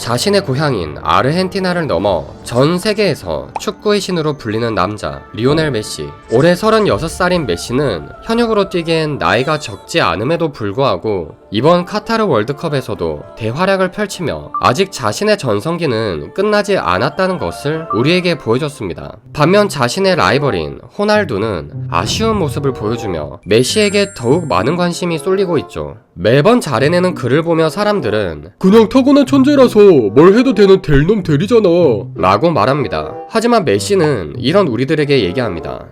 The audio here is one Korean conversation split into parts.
자신의 고향인 아르헨티나를 넘어 전 세계에서 축구의 신으로 불리는 남자 리오넬 메시. 올해 36살인 메시는 현역으로 뛰기엔 나이가 적지 않음에도 불구하고 이번 카타르 월드컵에서도 대활약을 펼치며 아직 자신의 전성기는 끝나지 않았다는 것을 우리에게 보여줬습니다. 반면 자신의 라이벌인 호날두는 아쉬운 모습을 보여주며 메시에게 더욱 많은 관심이 쏠리고 있죠. 매번 잘해내는 그를 보며 사람들은 그냥 타고난 천재라서 뭘 해도 되는 될놈 되리잖아. 라고 말합니다. 하지만 메시는 이런 우리들에게 얘기합니다.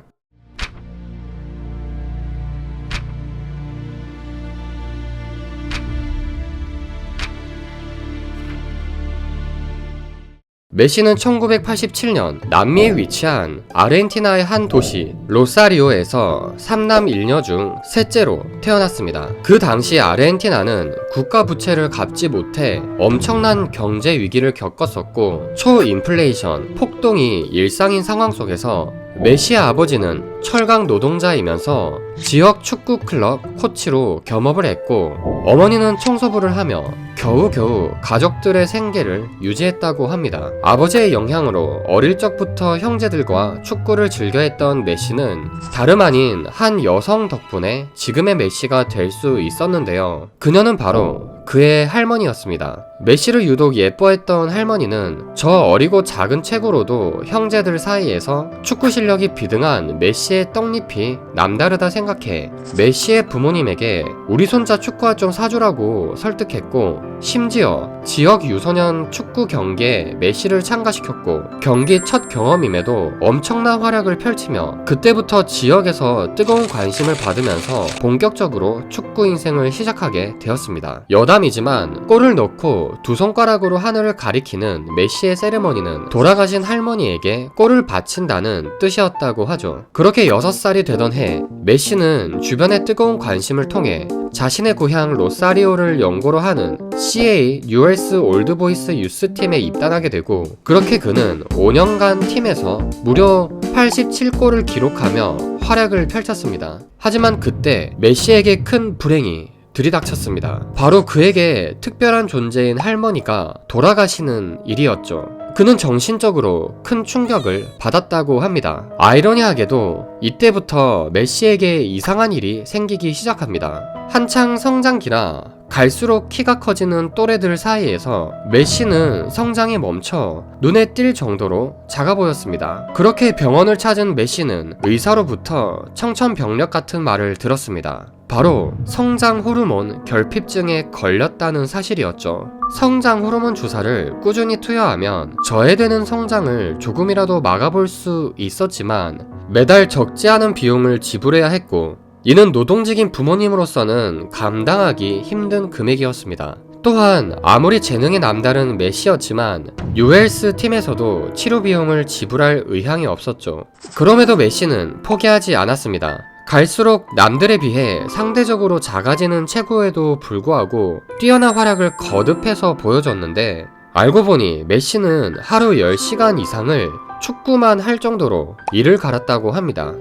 메시는 1987년 남미에 위치한 아르헨티나의 한 도시 로사리오에서 3남 1녀 중 셋째로 태어났습니다. 그 당시 아르헨티나는 국가 부채를 갚지 못해 엄청난 경제 위기를 겪었었고 초인플레이션, 폭동이 일상인 상황 속에서 메시의 아버지는 철강 노동자이면서 지역 축구 클럽 코치로 겸업을 했고 어머니는 청소부를 하며 겨우겨우 가족들의 생계를 유지했다고 합니다. 아버지의 영향으로 어릴 적부터 형제들과 축구를 즐겨 했던 메시는 다름 아닌 한 여성 덕분에 지금의 메시가 될 수 있었는데요. 그녀는 바로 그의 할머니였습니다. 메시를 유독 예뻐했던 할머니는 저 어리고 작은 체구로도 형제들 사이에서 축구 실력이 비등한 메시 의 떡잎이 남다르다 생각해 메시의 부모님에게 우리 손자 축구화 좀 사주라고 설득했고 심지어 지역 유소년 축구 경기에 메시를 참가시켰고 경기 첫 경험임에도 엄청난 활약을 펼치며 그때부터 지역에서 뜨거운 관심을 받으면서 본격적으로 축구 인생을 시작하게 되었습니다. 여담이지만 골을 넣고 두 손가락으로 하늘을 가리키는 메시의 세레머니는 돌아가신 할머니에게 골을 바친다는 뜻이었다고 하죠. 그렇게 6살이 되던 해 메시는 주변의 뜨거운 관심을 통해 자신의 고향 로사리오를 연고로 하는 CA US 올드보이스 유스팀에 입단하게 되고 그렇게 그는 5년간 팀에서 무려 87골을 기록하며 활약을 펼쳤습니다. 하지만 그때 메시에게 큰 불행이 들이닥쳤습니다. 바로 그에게 특별한 존재인 할머니가 돌아가시는 일이었죠. 그는 정신적으로 큰 충격을 받았다고 합니다. 아이러니하게도 이때부터 메시에게 이상한 일이 생기기 시작합니다. 한창 성장기라 갈수록 키가 커지는 또래들 사이에서 메시는 성장이 멈춰 눈에 띌 정도로 작아 보였습니다. 그렇게 병원을 찾은 메시는 의사로부터 청천벽력 같은 말을 들었습니다. 바로 성장 호르몬 결핍증에 걸렸다는 사실이었죠. 성장 호르몬 주사를 꾸준히 투여하면 저해되는 성장을 조금이라도 막아볼 수 있었지만 매달 적지 않은 비용을 지불해야 했고 이는 노동직인 부모님으로서는 감당하기 힘든 금액이었습니다. 또한 아무리 재능이 남다른 메시였지만 ULS 팀에서도 치료 비용을 지불할 의향이 없었죠. 그럼에도 메시는 포기하지 않았습니다. 갈수록 남들에 비해 상대적으로 작아지는 체구에도 불구하고 뛰어난 활약을 거듭해서 보여줬는데 알고 보니 메시는 하루 10시간 이상을 축구만 할 정도로 일을 갈았다고 합니다.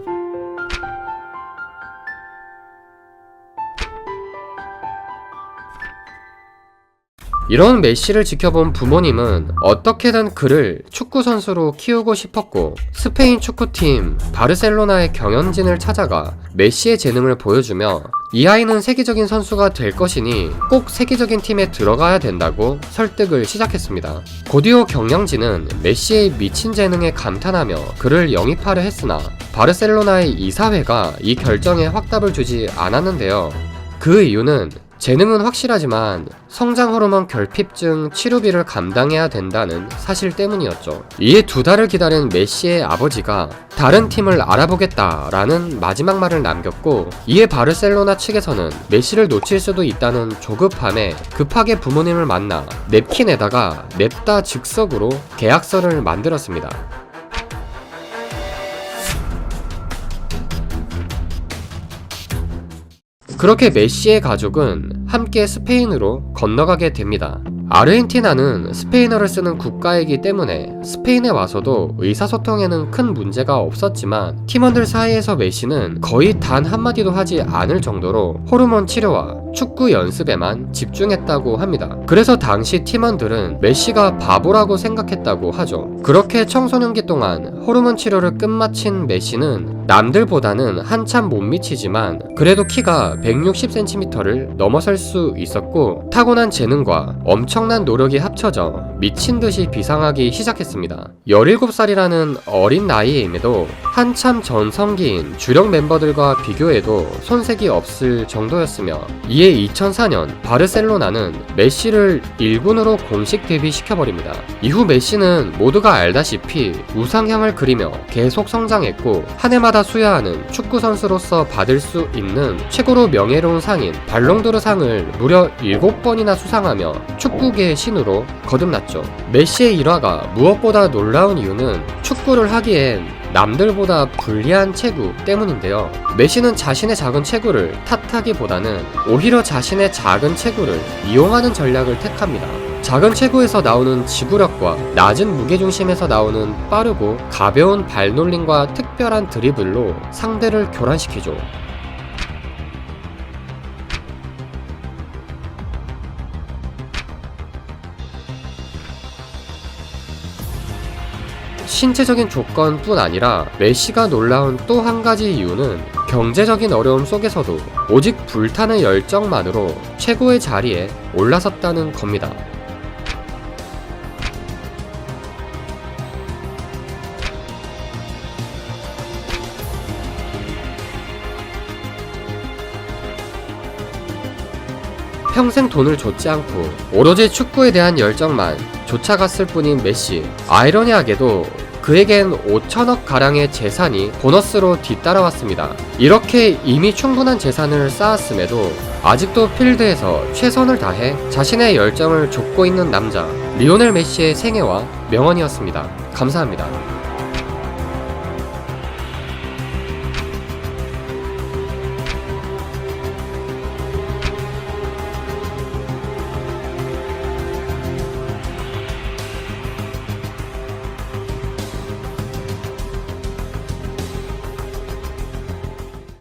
이런 메시를 지켜본 부모님은 어떻게든 그를 축구 선수로 키우고 싶었고 스페인 축구팀 바르셀로나의 경연진을 찾아가 메시의 재능을 보여주며 이 아이는 세계적인 선수가 될 것이니 꼭 세계적인 팀에 들어가야 된다고 설득을 시작했습니다. 곧이어 경영진은 메시의 미친 재능에 감탄하며 그를 영입하려 했으나 바르셀로나의 이사회가 이 결정에 확답을 주지 않았는데요. 그 이유는 재능은 확실하지만 성장 호르몬 결핍증 치료비를 감당해야 된다는 사실 때문이었죠. 이에 두 달을 기다린 메시의 아버지가 다른 팀을 알아보겠다라는 마지막 말을 남겼고 이에 바르셀로나 측에서는 메시를 놓칠 수도 있다는 조급함에 급하게 부모님을 만나 냅킨에다가 냅다 즉석으로 계약서를 만들었습니다. 그렇게 메시의 가족은 함께 스페인으로 건너가게 됩니다. 아르헨티나는 스페인어를 쓰는 국가이기 때문에 스페인에 와서도 의사소통에는 큰 문제가 없었지만 팀원들 사이에서 메시는 거의 단 한마디도 하지 않을 정도로 호르몬 치료와 축구 연습에만 집중했다고 합니다. 그래서 당시 팀원들은 메시가 바보라고 생각했다고 하죠. 그렇게 청소년기 동안 호르몬 치료를 끝마친 메시는 남들보다는 한참 못 미치지만 그래도 키가 160cm를 넘어설 수 있었고 타고난 재능과 엄청난 노력이 합쳐져 미친 듯이 비상하기 시작했습니다. 17살이라는 어린 나이임에도 한참 전성기인 주력 멤버들과 비교해도 손색이 없을 정도였으며 이에 2004년 바르셀로나는 메시를 1군으로 공식 데뷔시켜버립니다. 이후 메시는 모두가 알다시피 우상향을 그리며 계속 성장했고 한 해마다 수여하는 축구 선수로서 받을 수 있는 최고로 명예로운 상인 발롱도르 상을 무려 7번이나 수상하며 축구계의 신으로 거듭났 죠. 메시의 일화가 무엇보다 놀라운 이유는 축구를 하기엔 남들보다 불리한 체구 때문인데요. 메시는 자신의 작은 체구를 탓하기보다는 오히려 자신의 작은 체구를 이용하는 전략을 택합니다. 작은 체구에서 나오는 지구력과 낮은 무게중심에서 나오는 빠르고 가벼운 발놀림과 특별한 드리블로 상대를 교란시키죠. 신체적인 조건뿐 아니라 메시가 놀라운 또 한 가지 이유는 경제적인 어려움 속에서도 오직 불타는 열정만으로 최고의 자리에 올라섰다는 겁니다. 평생 돈을 줬지 않고 오로지 축구에 대한 열정만 쫓아갔을 뿐인 메시. 아이러니하게도 그에겐 5천억 가량의 재산이 보너스로 뒤따라왔습니다. 이렇게 이미 충분한 재산을 쌓았음에도 아직도 필드에서 최선을 다해 자신의 열정을 좇고 있는 남자 리오넬 메시의 생애와 명언이었습니다. 감사합니다.